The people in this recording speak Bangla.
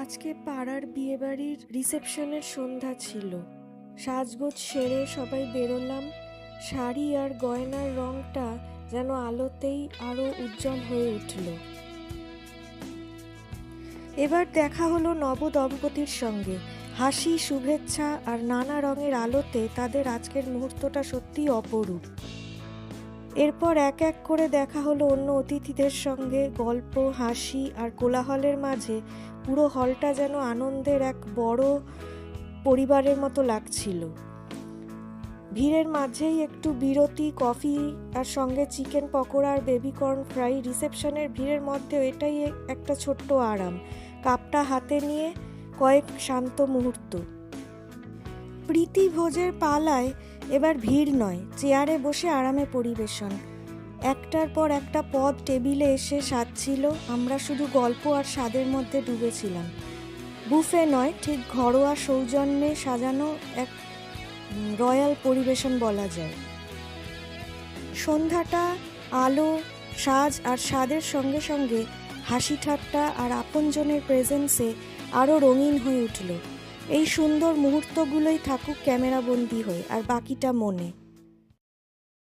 আজকে পাড়ার বিয়েবাড়ির রিসেপশনের সন্ধ্যা ছিল। সাজগোজ সেরে সবাই বেরোলাম। শাড়ি আর গয়নার রংটা যেন আলোতেই আরও উজ্জ্বল হয়ে উঠল। এবার দেখা হলো নব দম্পতির সঙ্গে। হাসি, শুভেচ্ছা আর নানা রঙের আলোতে তাদের আজকের মুহূর্তটা সত্যিই অপরূপ। এরপর এক এক করে দেখা হলো অন্য অতিথিদের সঙ্গে। গল্প, হাসি আর কোলাহলের মাঝে পুরো হলটা যেন আনন্দের এক বড় পরিবারের মতো লাগছিল। ভিড়ের মাঝেই একটু বিরতি, কফি আর সঙ্গে চিকেন পকোড়া আর বেবিকর্ন ফ্রাই। রিসেপশনের ভিড়ের মধ্যেও এটাই একটা ছোট্ট আরাম। কাপটা হাতে নিয়ে কয়েক শান্ত মুহূর্ত। প্রীতি ভোজের পালায় এবার ভিড় নয়, চেয়ারে বসে আরামে পরিবেশন। একটার পর একটা পদ টেবিলে এসে সাজছিল আমরা শুধু গল্প আর স্বাদের মধ্যে ডুবেছিলাম। বুফে নয়, ঠিক ঘরোয়া সৌজন্যে সাজানো এক রয়্যাল পরিবেশন বলা যায়। সন্ধ্যাটা, আলো, সাজ আর স্বাদের সঙ্গে সঙ্গে হাসি ঠাট্টা আর আপনজনের প্রেজেন্সে আরও রঙিন হয়ে উঠল। এই সুন্দর মুহূর্তগুলোই থাকুক ক্যামেরাবন্দি হয়ে আর বাকিটা মনে।